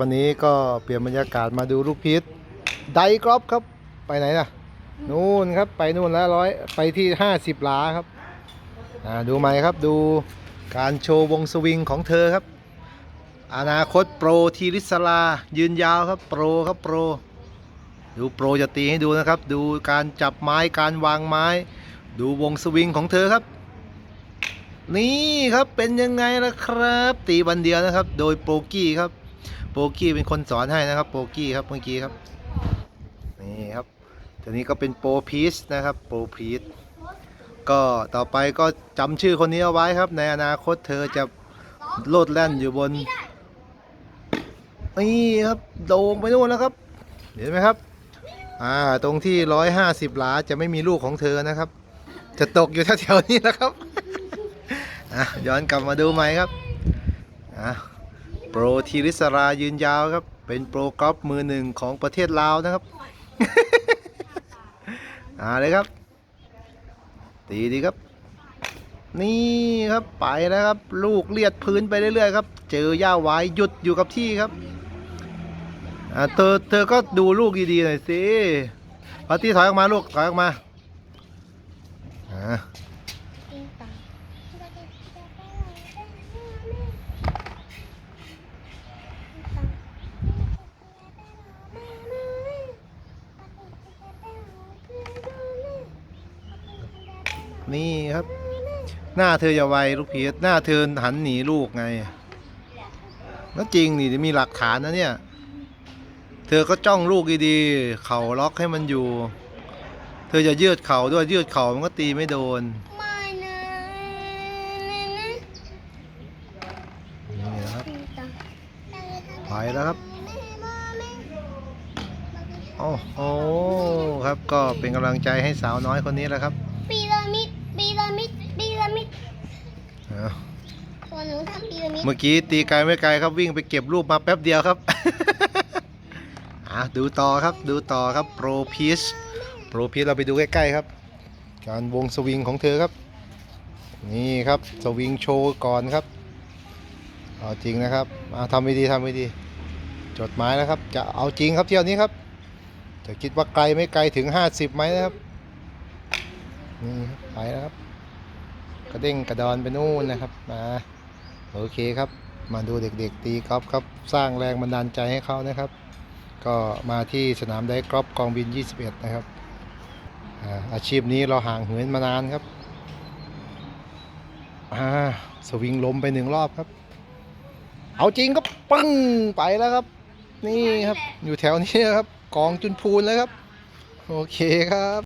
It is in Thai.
วันนี้ก็เปลี่ยนบรรยากาศมาดูลูกพีชไดกรอบครับ ไปไหนน่ะนู่นครับไปนู่นแล้วร้อยไปที่ห้าสิบหลาครับอ่าดูไหมครับดูการโชว์วงสวิงของเธอครับ อนาคตโปรทีริสลายืนยาวครับโปรครับโปร ดูโปรจะตีให้ดูนะครับ ดูการจับไม้การวางไม้ ดูวงสวิงของเธอครับ นี่ครับเป็นยังไงล่ะครับ ตีวันเดียวนะครับ โดยโปรกี้ครับ โปรกี้เป็นคนสอนให้นะครับโปรกี้ครับเมื่อกี้ครับนี่ครับตัวนี้ก็เป็นโปรพีชนะครับโปรพีชก็ต่อไปก็จำชื่อคนนี้เอาไว้ครับ ในอนาคตเธอจะโลดแล่นอยู่บนนี่ครับโด่งไปนู่นแล้วครับ เห็นไหมครับ อ่าตรงที่ร้อยห้าสิบหลาจะไม่มีลูกของเธอนะครับ จะตกอยู่แถวๆนี้แล้วครับอะย้อนกลับมาดูใหม่ครับอะ ปรทีริสรายืนยาวครับ เป็นโปรกอล์ฟมือหนึ่งของประเทศลาวนะครับอาเลยครับ ตีดีครับ นี่ครับไปแล้วครับ ลูกเลียดพื้นไปเรื่อยๆครับ เจอหญ้าไว้หยุดอยู่กับที่ครับอ่าเธอเธอก็ดูลูกดีๆหน่อยสิพาร์ตี้ถอยออกมาลูกถอยออกมาอ่า นี่ครับ หน้าเธออย่าไวลูกพีชหน้าเธอหันหนีลูกไงแล้วจริงนี่มีหลักฐานนะเนี่ย เธอก็จ้องลูกดีๆเข่าล็อกให้มันอยู่ เธอจะยืดเข่าด้วยยืดเข่ามันก็ตีไม่โดนไม่นะนี่นะครับไปแล้วครับโอ้โหครับก็เป็นกำลังใจให้สาวน้อยคนนี้แหละครับ มิดพีระมิดพีระมิดเอาตัวหนูทำพีระมิดเมื่อกี้ตีไกลไม่ไกลครับวิ่งไปเก็บรูปมาแป๊บเดียวครับ อะดูต่อครับดูต่อครับโปรพีชโปรพีชเราไปดูใกล้ๆครับ การวงสวิงของเธอครับ นี่ครับสวิงโชว์ก่อนครับเอาจริงนะครับอะทำไม่ดีทำไม่ดี จดหมายนะครับ จะเอาจริงครับเที่ยวนี้ครับจะคิดว่าไกลไม่ไกลถึง 50ไหมนะครับ นี่ครับไปแล้วครับ กระเด้งกระดอนไปนู่นนะครับมาโอเคครับ มาดูเด็กๆตีกอล์ฟครับ สร้างแรงบันดาลใจให้เขานะครับ ก็มาที่สนามไดกอล์ฟกองบิน 21 นะครับอาชีพนี้เราห่างเหินมานานครับอาสวิงลมไปหนึ่งรอบครับ เอาจริงก็ปึ้งไปแล้วครับ นี่ครับ อยู่แถวนี้ครับ กองจุนพูนแล้วครับ โอเคครับ